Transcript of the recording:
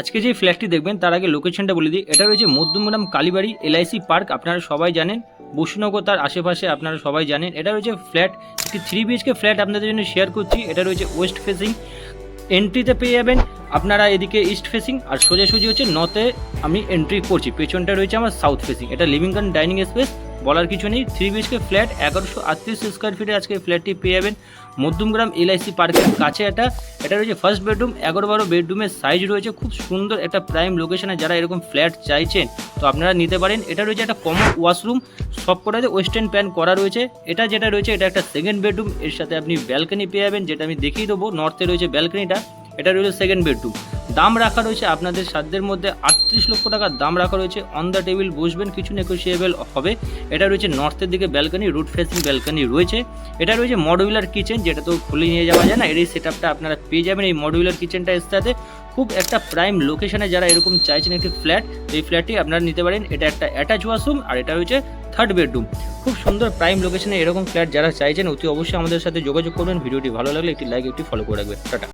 আজকে যে ফ্ল্যাটটি দেখবেন, তার আগে লোকেশনটা বলে দিই। এটা রয়েছে মধ্যমগ্রাম কালীবাড়ি এলআইসি পার্ক, আপনারা সবাই জানেন। বসুনগর তার আশেপাশে আপনারা সবাই জানেন। এটা রয়েছে ফ্ল্যাট একটি থ্রি বিএইচকে ফ্ল্যাট আপনাদের জন্য শেয়ার করছি। এটা রয়েছে ওয়েস্ট ফেসিং এন্ট্রিতে পেয়ে যাবেন আপনারা এদিকে ইস্ট ফেসিং আর সোজাসুজি হচ্ছে নর্থে আমি এন্ট্রি করছি। পেছনটা রয়েছে আমার সাউথ ফেসিং এটা লিভিং কান ডাইনিং স্পেস বলার কিছু নেই। থ্রি বিএইচকে ফ্ল্যাট এগারোশো আটত্রিশ স্কোয়ার ফিটে আজকে ফ্ল্যাটটি পেয়ে যাবেন। মধ্যমগ্রাম এলআইসি পার্কের কাছে এটা। এটা রয়েছে ফার্স্ট বেডরুম এগারো বারো বেডরুমের সাইজ রয়েছে। খুব সুন্দর একটা প্রাইম লোকেশনে যারা এরকম ফ্ল্যাট চাইছেন, তো আপনারা নিতে পারেন। এটা রয়েছে একটা কমন ওয়াশরুম সব কটাতে ওয়েস্টার্ন প্যান করা রয়েছে। এটা যেটা রয়েছে, এটা একটা সেকেন্ড বেডরুম এর সাথে আপনি ব্যালকনি পেয়ে যাবেন, যেটা আমি দেখিয়ে দেবো। নর্থে রয়েছে ব্যালকনিটা এটা রয়েছে সেকেন্ড বেডরুম দাম রাখা রয়েছে, আপনাদের সাধ্যের মধ্যে আটত্রিশ লক্ষ টাকার দাম রাখা রয়েছে। অন দ্য টেবিল বসবেন, কিছু নেগোসিয়েবল হবে। এটা রয়েছে নর্থের দিকে ব্যালকনি রুট ফেসিং ব্যালকনি রয়েছে। এটা রয়েছে মডুলার কিচেন যেটা তো খুলে নিয়ে যাওয়া যায় না। এর এই সেট আপনারা পেয়ে যাবেন এই মডুলার কিচেনটা এর সাথে। খুব একটা প্রাইম লোকেশনে যারা এরকম চাইছেন একটি ফ্ল্যাট এই ফ্ল্যাটটি আপনারা নিতে পারেন। এটা একটা অ্যাটাচ ওয়াশরুম আর এটা হচ্ছে থার্ড বেডরুম খুব সুন্দর প্রাইম লোকেশনে এরকম ফ্ল্যাট যারা চাইছেন, অতি অবশ্যই আমাদের সাথে যোগাযোগ করবেন। ভিডিওটি ভালো লাগলে একটি লাইক একটি ফলো করে রাখবেন। টাটা।